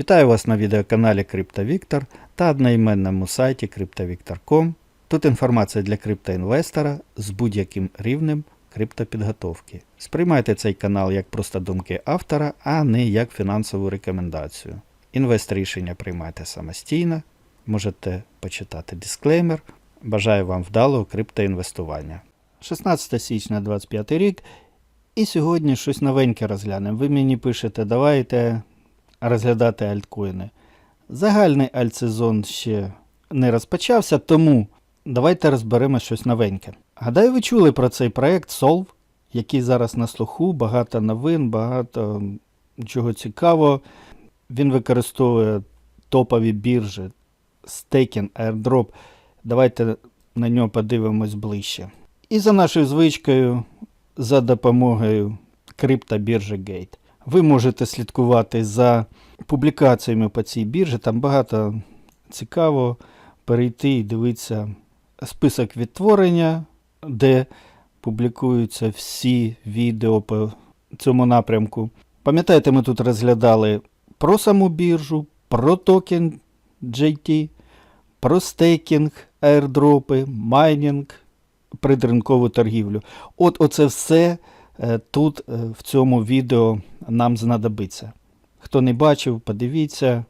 Вітаю вас на відеоканалі CryptoVictor та одноіменному сайті CryptoVictor.com. Тут інформація для криптоінвестора з будь-яким рівнем криптопідготовки. Сприймайте цей канал як просто думки автора, а не як фінансову рекомендацію. Інвест рішення приймайте самостійно, можете почитати дисклеймер. Бажаю вам вдалого криптоінвестування. 16 січня 25 рік. І сьогодні щось новеньке розглянемо. Ви мені пишете, давайте розглядати альткоїни. Загальний альтсезон ще не розпочався, тому давайте розберемо щось новеньке. Гадаю, ви чули про цей проект Solve, який зараз на слуху, багато новин, багато чого цікавого. Він використовує топові біржі, стейкінг, airdrop. Давайте на нього подивимось ближче. І за нашою звичкою, за допомогою криптобіржі Gate. Ви можете слідкувати за публікаціями по цій біржі. Там багато цікаво перейти і дивитися список відтворення, де публікуються всі відео по цьому напрямку. Пам'ятаєте, ми тут розглядали про саму біржу, про токен JT, про стейкінг, аірдропи, майнінг, придринкову торгівлю. От оце все тут е, в цьому відео нам знадобиться. Хто не бачив, подивіться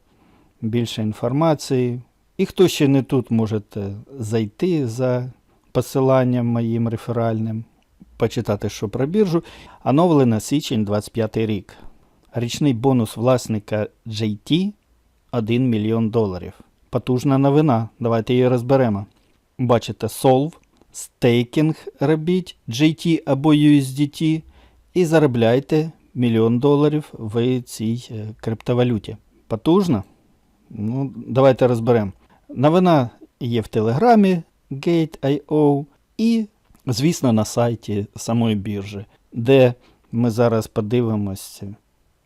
більше інформації. І хто ще не тут, можете зайти за посиланням моїм реферальним, почитати, що про біржу. Оновлено січень 25 рік. Річний бонус власника JT 1 мільйон доларів. Потужна новина. Давайте її розберемо. Бачите, Solve, стейкінг робіть JT або USDT і заробляйте мільйон доларів в цій е, криптовалюті. Потужно? Ну, давайте розберемо. Новина є в Телеграмі Gate.io і, звісно, на сайті самої біржі, де ми зараз подивимося,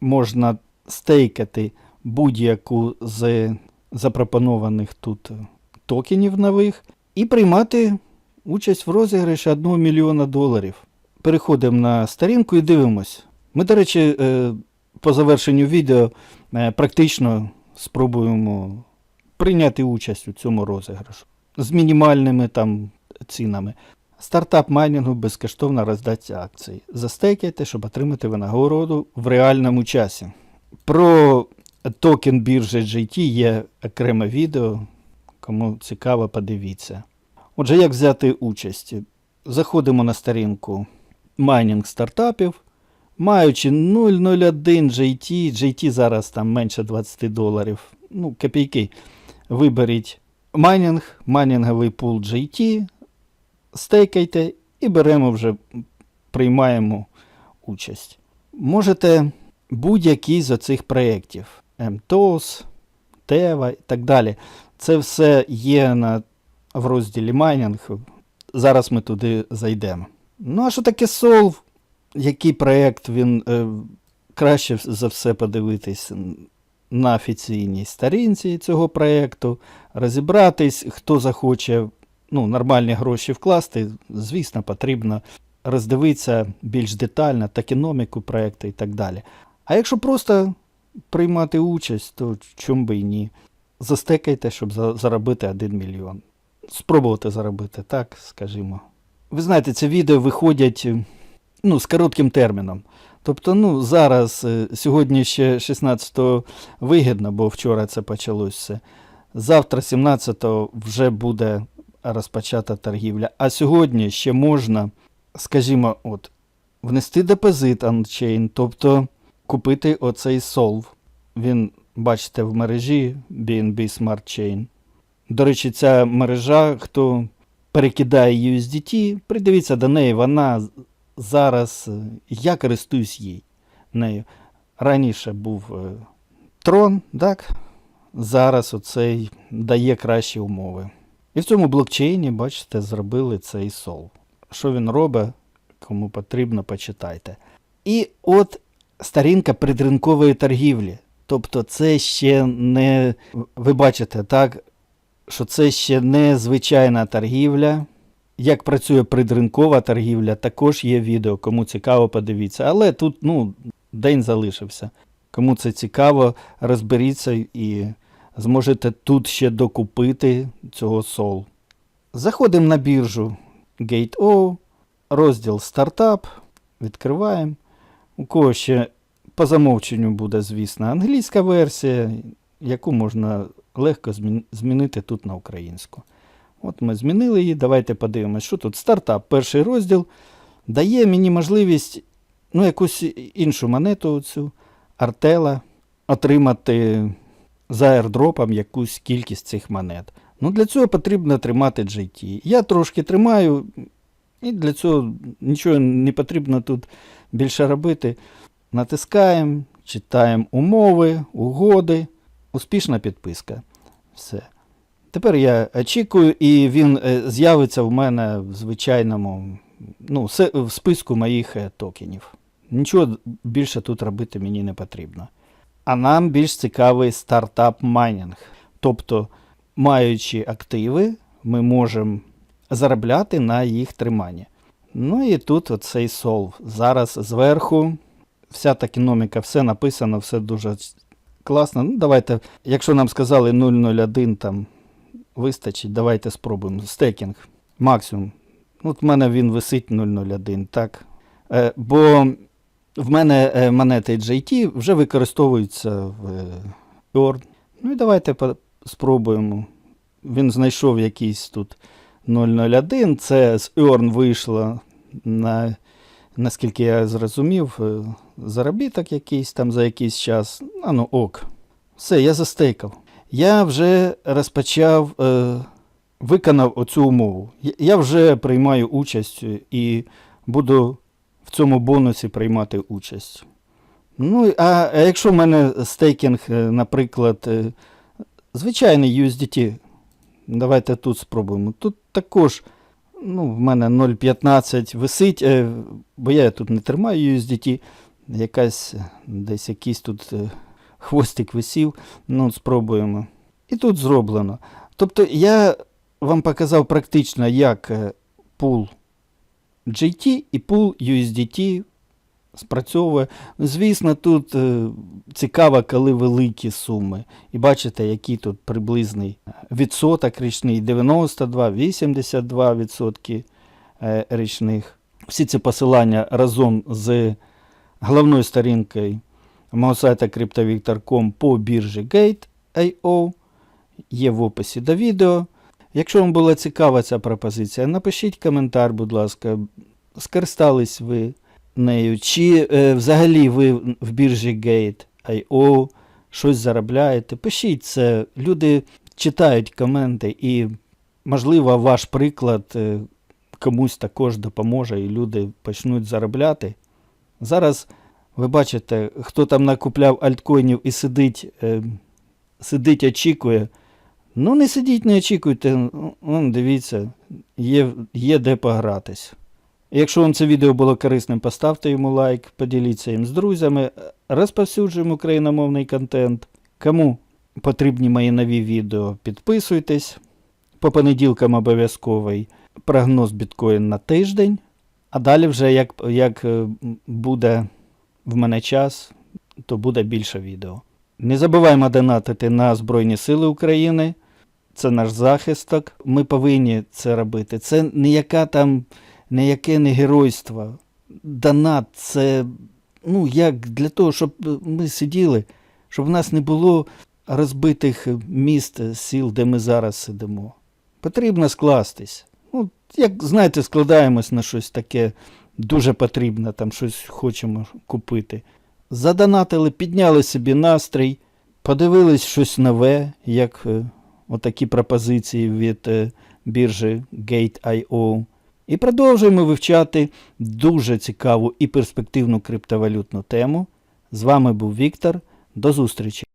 можна стейкати будь-яку з запропонованих тут токенів нових і приймати участь в розіграші 1 мільйона доларів. Переходимо на сторінку і дивимось. Ми, до речі, е, по завершенню відео е, практично спробуємо прийняти участь у цьому розіграшу з мінімальними там цінами. Стартап майнінгу безкоштовно роздаться акції. Застейкайте, щоб отримати винагороду в реальному часі. Про токен біржі GT є окреме відео. Кому цікаво, подивіться. Отже, як взяти участь? Заходимо на сторінку майнінг стартапів. Маючи 001 JT, JT зараз там менше 20 доларів, ну, копійки. Виберіть майнінг, майнінговий пул JT, стейкайте і беремо вже, приймаємо участь. Можете будь-який з оцих проєктів. MTOS, Teva і так далі. Це все є на, в розділі майнінг. Зараз ми туди зайдемо. Ну, а що таке Solve? Який проєкт він е, краще за все подивитись на офіційній сторінці цього проєкту, розібратись, хто захоче ну, нормальні гроші вкласти, звісно, потрібно роздивитися більш детально токеноміку проєкту і так далі. А якщо просто приймати участь, то чому би і ні. Застекайте, щоб заробити 1 мільйон. Спробувати заробити, так, скажімо. Ви знаєте, ці відео виходять е, ну, з коротким терміном. Тобто, ну, зараз, е, сьогодні ще 16-го вигідно, бо вчора це почалося. Завтра, 17-го, вже буде розпочата торгівля. А сьогодні ще можна, скажімо, от, внести депозит ончейн, тобто купити оцей Solve. Він, бачите, в мережі BNB Smart Chain. До речі, ця мережа, хто перекидає USDT, придивіться до неї, вона зараз, е, я користуюсь їй нею. Раніше був е, Tron, так? Зараз оцей дає кращі умови. І в цьому блокчейні, бачите, зробили цей сол. Що він робить, кому потрібно, почитайте. І от сторінка придринкової торгівлі. Тобто це ще не. Ви бачите, так, що це ще не звичайна торгівля. Як працює придринкова торгівля, також є відео, кому цікаво, подивіться. Але тут ну, день залишився. Кому це цікаво, розберіться і зможете тут ще докупити цього сол. Заходимо на біржу Gate.O, розділ стартап, відкриваємо. У кого ще по замовченню буде, звісно, англійська версія, яку можна легко змінити тут на українську. От ми змінили її. Давайте подивимось, що тут стартап. Перший розділ дає мені можливість ну, якусь іншу монету, цю Артела, отримати за аірдропом якусь кількість цих монет. Ну, для цього потрібно тримати GT. Я трошки тримаю, і для цього нічого не потрібно тут більше робити. Натискаємо, читаємо умови, угоди. Успішна підписка. Все. Тепер я очікую, і він е, з'явиться в мене в звичайному ну, в списку моїх е, токенів. Нічого більше тут робити мені не потрібно. А нам більш цікавий стартап майнінг. Тобто, маючи активи, ми можемо заробляти на їх триманні. Ну і тут оцей солв. Зараз зверху вся токеноміка, все написано, все дуже класно. Ну, давайте, якщо нам сказали 001 там вистачить, давайте спробуємо. Стекінг. Максимум. От в мене він висить 001, так. Е, бо в мене е, монети JT вже використовуються в е, Earn. Ну і давайте спробуємо. Він знайшов якийсь тут 001. Це з Earn вийшло на, наскільки я зрозумів, е, заробіток якийсь там за якийсь час. А ну ок. Все, я застейкав. Я вже розпочав, е, виконав оцю умову. Я- вже приймаю участь і буду в цьому бонусі приймати участь. Ну, а, а якщо в мене стейкінг, е, наприклад, е, звичайний USDT, давайте тут спробуємо. Тут також ну, в мене 0,15 висить, е, бо я тут не тримаю USDT, якась десь якийсь тут е, хвостик висів. Ну, спробуємо. І тут зроблено. Тобто я вам показав практично, як е, пул GT і пул USDT спрацьовує. Звісно, тут е, цікаво, коли великі суми. І бачите, який тут приблизний відсоток річний 92, 82 відсотки е, річних. Всі ці посилання разом з головною сторінкою мого сайта CryptoVictor.com по біржі Gate.io є в описі до відео. Якщо вам була цікава ця пропозиція, напишіть коментар, будь ласка, скористались ви нею, чи е, взагалі ви в біржі Gate.io щось заробляєте. Пишіть це. Люди читають коменти, і, можливо, ваш приклад е, комусь також допоможе, і люди почнуть заробляти. Зараз ви бачите, хто там накупляв альткоїнів і сидить, е, сидить, очікує. Ну, не сидіть, не очікуйте. Ну, дивіться, є, є де погратись. Якщо вам це відео було корисним, поставте йому лайк, поділіться їм з друзями, розповсюджуємо україномовний контент. Кому потрібні мої нові відео, підписуйтесь. По понеділкам обов'язковий прогноз біткоін на тиждень. А далі вже як, як е, буде в мене час, то буде більше відео. Не забуваємо донатити на Збройні Сили України. Це наш захисток. Ми повинні це робити. Це ніяка там, ніяке не геройство. Донат це ну, як для того, щоб ми сиділи, щоб в нас не було розбитих міст, сіл, де ми зараз сидимо. Потрібно скластись. Ну, як знаєте, складаємось на щось таке дуже потрібне, там щось хочемо купити. Задонатили, підняли собі настрій, подивились щось нове, як е, отакі пропозиції від е, біржі Gate.io. І продовжуємо вивчати дуже цікаву і перспективну криптовалютну тему. З вами був Віктор. До зустрічі!